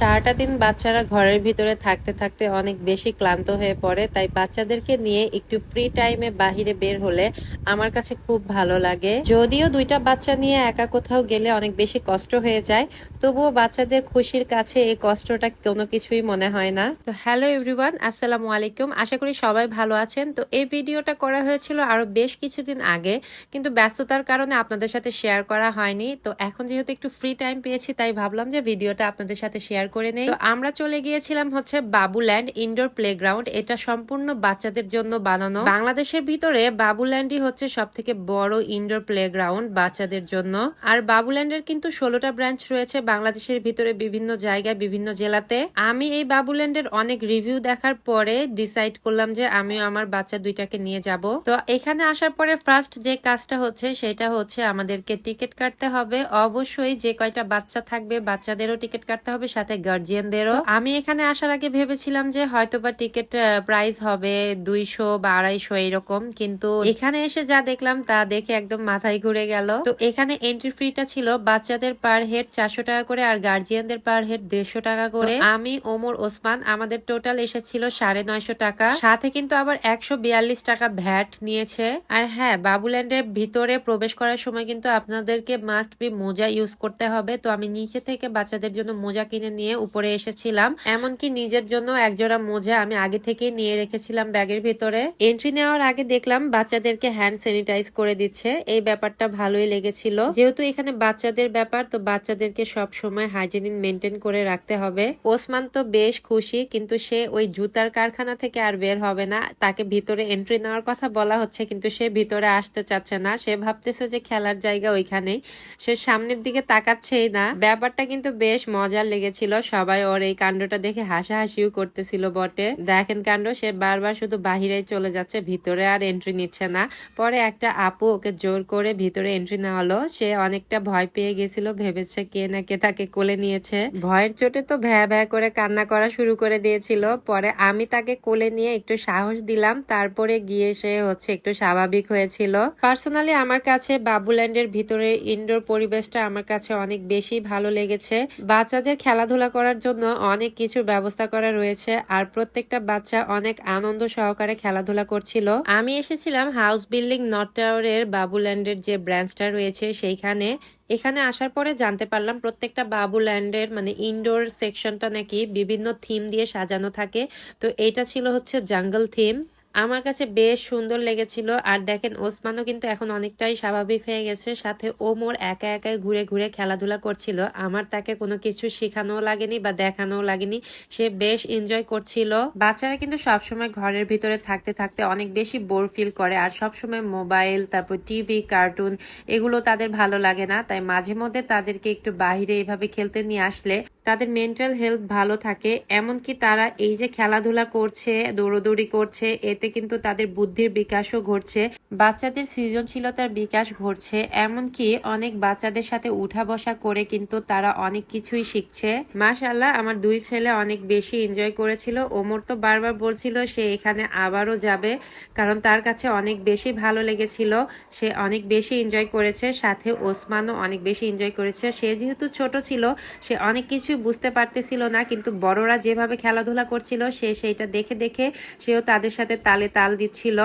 সারাটা দিন বাচ্চারা ঘরের ভিতরে থাকতে থাকতে অনেক বেশি ক্লান্ত হয়ে পড়ে, তাই বাচ্চাদেরকে নিয়ে একটু ফ্রি টাইমে বাহিরে বের হলে আমার কাছে খুব ভালো লাগে। যদিও দুইটা বাচ্চা নিয়ে একা কোথাও গেলে অনেক বেশি কষ্ট হয়ে যায়, তবুও বাচ্চাদের খুশির কাছে এই কষ্টটা কোনো কিছুই মনে হয় না। তো হ্যালো এভরিওয়ান, আসসালামু আলাইকুম। আশা করি সবাই ভালো আছেন। তো এই ভিডিওটা করা হয়েছিল আরও বেশ কিছুদিন আগে, কিন্তু ব্যস্ততার কারণে আপনাদের সাথে শেয়ার করা হয়নি। তো এখন যেহেতু একটু ফ্রি টাইম পেয়েছি, তাই ভাবলাম যে ভিডিওটা আপনাদের সাথে শেয়ার করে নেই। তো আমরা চলে গিয়েছিলাম হচ্ছে বাবুল্যান্ড ইনডোর প্লেগ্রাউন্ড। এটা সম্পূর্ণ বাচ্চাদের জন্য বানানো। বাংলাদেশের ভিতরে বাবুল্যান্ডই হচ্ছে সব থেকে বড় ইনডোর প্লেগ্রাউন্ড বাচ্চাদের জন্য। আর বাবুল্যান্ডের কিন্তু ষোলোটা ব্রাঞ্চ রয়েছে বাংলাদেশের ভিতরে বিভিন্ন জায়গায়, বিভিন্ন জেলাতে। আমি এই বাবুল্যান্ডের অনেক রিভিউ দেখার পরে ডিসাইড করলাম যে আমিও আমার বাচ্চা দুইটাকে নিয়ে যাব। তো এখানে আসার পরে ফার্স্ট যে কাজটা হচ্ছে সেটা হচ্ছে আমাদেরকে টিকিট কাটতে হবে। অবশ্যই যে কয়টা বাচ্চা থাকবে বাচ্চাদেরও টিকিট কাটতে হবে, সাথে গার্জিয়ানদেরও আমি এখানে আসার আগে ভেবেছিলাম যে হয়তো বা টিকিট প্রাইস হবে দুইশো বা আড়াইশো এরকম কিন্তু এখানে এসে যা দেখলাম তা দেখে একদম মাথায় ঘুরে গেল। তো এখানে এন্ট্রি ফ্রিটা ছিল বাচ্চাদের পার হেড চারশো টাকা করে আর গার্জিয়ানদের পার হেড দেড়শো টাকা করে। আমি ওমর ওসমান আমাদের টোটাল এসেছিল সাড়ে নয়শো টাকা। সাথে কিন্তু আবার একশো বিয়াল্লিশ টাকা ভ্যাট নিয়েছে। আর হ্যাঁ বাবুল্যান্ডের ভিতরে প্রবেশ করার সময় কিন্তু আপনাদেরকে মাস্ট বি মোজা ইউজ করতে হবে। তো আমি নিচে থেকে বাচ্চাদের জন্য মোজা কিনে নিয়ে উপরে এসেছিলাম। এমনকি নিজের জন্য একজোড়া মোজা আমি আগে থেকে নিয়ে রেখেছিলাম ব্যাগের ভিতরে। এন্ট্রি নেওয়ার আগে দেখলাম বাচ্চাদেরকে হ্যান্ড স্যানিটাইজ করে দিচ্ছে। এই ব্যাপারটা ভালোই লেগেছিল। যেহেতু এখানে বাচ্চাদের ব্যাপার, তো বাচ্চাদেরকে সব সময় হাইজেনিক মেনটেন করে রাখতে হবে। ওসমান তো বেশ খুশি, কিন্তু সে ওই জুতার কারখানা থেকে আর বের হবে না। তাকে ভিতরে এন্ট্রি নেওয়ার কথা বলা হচ্ছে, কিন্তু সে ভিতরে আসতে চাচ্ছে না। সে ভাবতেছে যে খেলার জায়গা ওইখানেই। সে সামনের দিকে তাকাচ্ছেই না। ব্যাপারটা কিন্তু বেশ মজার লেগেছিল। সবাই ওর এই কাণ্ডটা দেখে হাসাহাসিও করতেছিল বটে। দেখেন কাণ্ড, সে বারবার শুধু বাহিরেই চলে যাচ্ছে, ভিতরে আর এন্ট্রি নিচ্ছে না। পরে একটা আপু ওকে জোর করে ভিতরে এন্ট্রি নেওয়ালো। সে অনেকটা ভয় পেয়ে গেছিল, ভেবেছে কে না কে তাকে কোলে নিয়েছে। ভয়ের চোটে তো ভ্যা ভ্যা করে কান্না করা শুরু করে দিয়েছিল। পরে আমি তাকে কোলে নিয়ে একটু সাহস দিলাম, তারপরে গিয়ে সে হচ্ছে একটু স্বাভাবিক হয়েছিল। পার্সোনালি আমার কাছে বাবুল্যান্ডের ভিতরে ইনডোর পরিবেশটা আমার কাছে অনেক বেশি ভালো লেগেছে। বাচ্চাদের খেলাধুলা করার জন্য অনেক কিছুর ব্যবস্থা করা রয়েছে, আর প্রত্যেকটা বাচ্চা অনেক আনন্দ সহকারে খেলাধুলা করছিল। আমি এসেছিলাম হাউস বিল্ডিং নর্থ টাওয়ারের বাবুল্যান্ডের যে ব্রাঞ্চটা রয়েছে সেইখানে। এখানে আসার পরে জানতে পারলাম প্রত্যেকটা বাবুল্যান্ডের মানে ইনডোর সেকশনটা নাকি বিভিন্ন থিম দিয়ে সাজানো থাকে। তো এইটা ছিল হচ্ছে জাঙ্গল থিম আমার কাছে বেশ সুন্দর লেগেছিল। আর দেখেন, ওসমানও কিন্তু এখন অনেকটাই স্বাভাবিক হয়ে গেছে। সাথে ও মোর একা একাই ঘুরে ঘুরে খেলাধুলা করছিল। আমার তাকে কোনো কিছু শেখানোও লাগেনি বা দেখানোও লাগেনি। সে বেশ এনজয় করছিল। বাচ্চারা কিন্তু সবসময় ঘরের ভিতরে থাকতে থাকতে অনেক বেশি বোর ফিল করে। আর সবসময় মোবাইল তারপর টিভি কার্টুন এগুলো তাদের ভালো লাগে না। তাই মাঝে মধ্যে তাদেরকে একটু বাইরে এভাবে খেলতে নিয়ে আসলে তাদের মেন্টাল হেলথ ভালো থাকে। এমনকি তারা এই যে খেলাধুলা করছে, দৌড়দৌড়ি করছে এতে কিন্তু তাদের বুদ্ধির বিকাশও ঘটছে, বাচ্চাদের সৃজনশীলতার বিকাশ ঘটছে, এমনকি অনেক বাচ্চাদের সাথে উঠা বসা করে কিন্তু তারা অনেক কিছুই শিখছে। মাশাল্লাহ আমার দুই ছেলে অনেক বেশি এনজয় করেছিল। ওমর তো বারবার বলছিল সে এখানে আবারও যাবে, কারণ তার কাছে অনেক বেশি ভালো লেগেছিল। সে অনেক বেশি এনজয় করেছে, সাথে ওসমানও অনেক বেশি এনজয় করেছে। সে যেহেতু ছোট ছিল, সে অনেক কিছুই বুঝতে পারতেছিল না, কিন্তু বড়রা যেভাবে খেলাধুলা করছিল, সে সেইটা দেখে দেখে সেও তাদের সাথে তালে তাল দিচ্ছিল।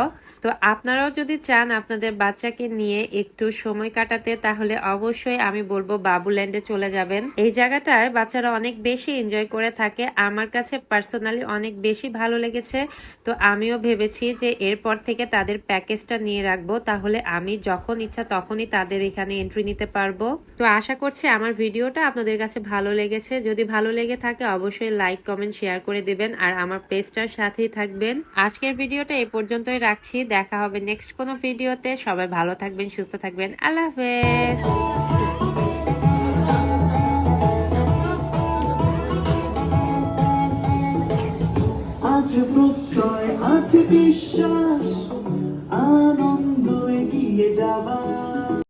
তো আপনারাও যদি চান আপনাদের বাচ্চাকে নিয়ে একটু সময় কাটাতে, তাহলে অবশ্যই আমি বলব বাবুল্যান্ডে চলে যাবেন। এই জায়গাটায় বাচ্চারা অনেক বেশি এনজয় করে থাকে। আমার কাছে পার্সোনালি অনেক বেশি ভালো লেগেছে। তো আমিও ভেবেছি যে এরপর থেকে তাদের প্যাকেজটা নিয়ে রাখব। তাহলে আমি যখন ইচ্ছা তখনই তাদের এখানে এন্ট্রি নিতে পারব। তো আশা করছি আমার ভিডিওটা আপনাদের কাছে ভালো লেগেছে। যদি ভালো লেগে থাকে অবশ্যই লাইক কমেন্ট শেয়ার করে দেবেন। আর আমার পেজটার সাথেই থাকবেন। আজকের ভিডিওটা এই পর্যন্তই রাখছি। দেখা হবে নেক্সট কোনো ভিডিওতে। সবাই ভালো থাকবেন, সুস্থ থাকবেন। আল্লাহ হাফেজ। আজ বিশ্বাস, আনন্দ